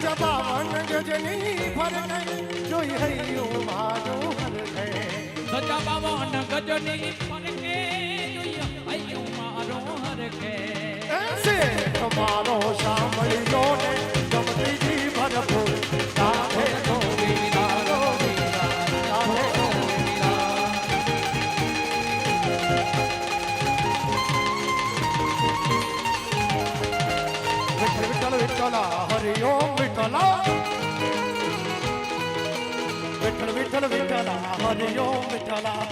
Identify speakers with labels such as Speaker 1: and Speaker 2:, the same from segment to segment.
Speaker 1: ધજા બાવન ગજની ફરકે જોઈ હૈયું મારું હરકે
Speaker 2: સજા બાવન ગજની ફરકે જોઈએ હૈયું મારો હરકે
Speaker 1: સાંભળ્યો ને ગમતીજી ભરપૂર. સાથે વિઠ્ઠલ વિઠ્ઠલા હરિ ઓમ વિઠ્ઠલા વિઠ્ઠલ વિઠ્ઠલ વિઠ્ઠલા હરિ ઓમ વિઠ્ઠલા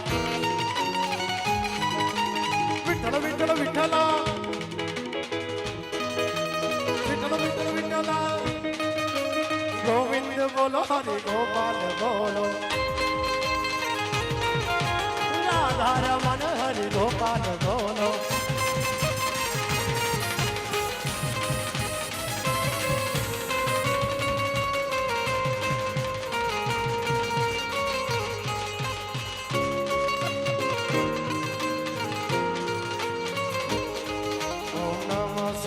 Speaker 1: વિઠ્ઠલ વિઠ્ઠલ વિઠ્ઠલા વિઠ્ઠલ વિઠ્ઠલ વિઠ્ઠલા ગોવિંદ બોલો હરિ ગોપાલ બોલો રાધા રમણ હરિ ગોપાલ બોલો